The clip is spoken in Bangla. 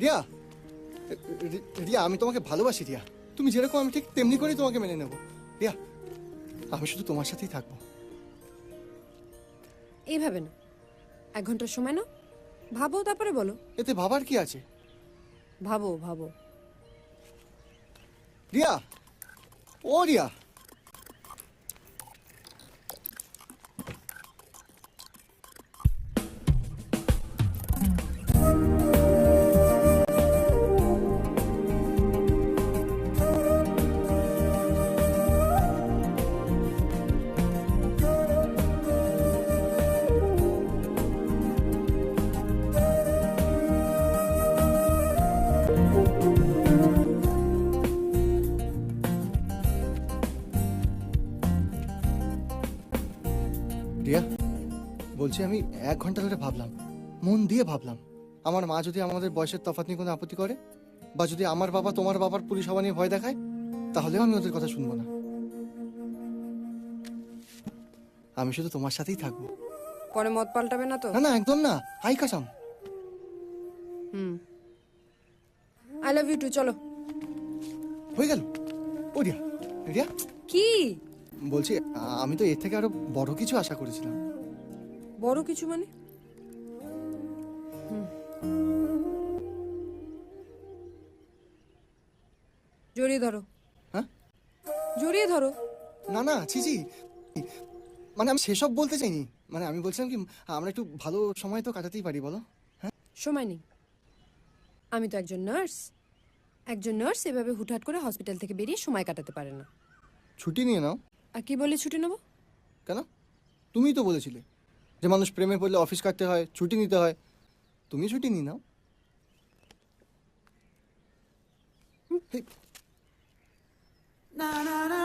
রিয়া রিয়া আমি তোমাকে ভালোবাসি রিয়া। তুমি যেরকম আমি ঠিক তেমনি করেই তোমাকে মেনে নেব। রিয়া আমি শুধু তোমার সাথেই থাকব। এইভাবে না। এক ঘণ্টার সময় না ভাবো তারপরে বলো। এতে ভাবার কি আছে? ভাবো ভাবো। রিয়া ও রিয়া রিয়া বলছি আমি এক ঘণ্টা ধরে ভাবলাম মন দিয়ে ভাবলাম আমার মা যদি আমাদের বয়সের তফাৎ নিয়ে কোনো আপত্তি করে বা যদি আমার বাবা তোমার বাবার পুলিশ হওয়া নিয়ে ভয় দেখায় তাহলেও আমি ওদের কথা শুনব না। আমি শুধু তোমার সাথেই থাকব। পরে মত পাল্টাবে না তো? না না একদম না। হাই কাসাম। হুম। আই লাভ ইউ টু চলো। হয়ে গেল। ও রিয়া রিয়া কি? বলছি আমি তো এর থেকে আরও বড় কিছু আশা করেছিলাম। বড় কিছু মানে। জড়িয়ে ধরো। হ্যাঁ? জড়িয়ে ধরো। না না ছিজি মানে আমি সেসব বলতে চাইনি। মানে আমি বলছিলাম কি আমরা একটু ভালো সময় তো কাটাতেই পারি বলো। হ্যাঁ? সময় নেই। আমি তো একজন নার্স। একজন নার্স এভাবে হুটহাট করে হসপিটাল থেকে বেরিয়ে সময় কাটাতে পারে না। ছুটি নিয়ে নাও। আর কি বলে ছুটি নেব? কেন? তুমিই তো বলেছিলে যে মানুষ প্রেমে পড়লে অফিস কাটতে হয় ছুটি নিতে হয়। তুমি ছুটি নি নাও না।